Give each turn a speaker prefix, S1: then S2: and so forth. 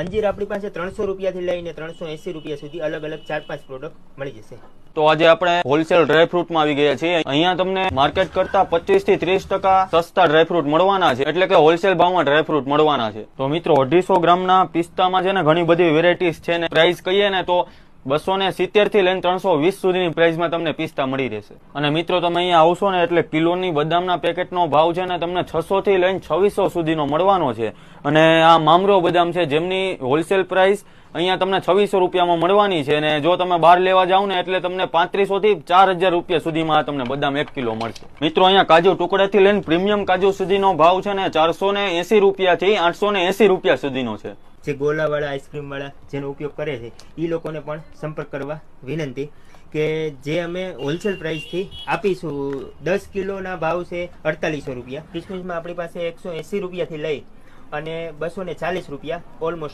S1: અંજીર આપણી પાસે ત્રણસો રૂપિયાથી લઈને ત્રણસો એસી રૂપિયા સુધી અલગ અલગ ચાર પાંચ પ્રોડક્ટ મળી જશે.
S2: તો આજે આપણે હોલસેલ ડ્રાયફ્રૂટમાં આવી ગયા છીએ. અહીંયા તમને માર્કેટ કરતા પચીસથી ત્રીસ ટકા સસ્તા ડ્રાયફ્રૂટ મળવાના છે. એટલે કે હોલસેલ ભાવમાં ડ્રાયફ્રૂટ મળવાના છે. તો મિત્રો, અઢીસો ગ્રામના પિસ્તામાં છે ને ઘણી બધી વેરાયટીઝ છે ને. પ્રાઇસ કહીએ ને તો બસો ને સિત્તેરથી લઈને ત્રણસો વીસ સુધીની પ્રાઇસમાં તમને પિસ્તા મળી રહેશે. અને મિત્રો, તમે અહીંયા આવશો ને એટલે કિલોની બદામના પેકેટનો ભાવ છે ને તમને છસો થી લઈને છવ્વીસો સુધીનો મળવાનો છે. અને આ મામરો બદામ છે, જેમની હોલસેલ પ્રાઇસ અહીંયા તમને છવ્વીસો રૂપિયામાં મળવાની છે અને જો તમે બહાર લેવા જાવ ને એટલે તમને પાંત્રીસો થી ચાર હજાર રૂપિયા સુધીમાં તમને બદામ એક કિલો મળશે. મિત્રો, અહીંયા કાજુ ટુકડાથી લઈને પ્રીમિયમ કાજુ સુધીનો ભાવ છે ને ચારસો ને એસી રૂપિયાથી આઠસો ને એસી રૂપિયા સુધીનો છે.
S1: જે ગોલાવાળા, આઈસ્ક્રીમવાળા જેનો ઉપયોગ કરે છે એ લોકોને પણ સંપર્ક કરવા વિનંતી કે જે અમે હોલસેલ પ્રાઇસથી આપીશું, દસ કિલોના ભાવ છે અડતાલીસો રૂપિયા. કિસમિસમાં આપણી પાસે એકસો એંસી રૂપિયાથી લઈ અને બસો ચાલીસ રૂપિયા, ઓલમોસ્ટ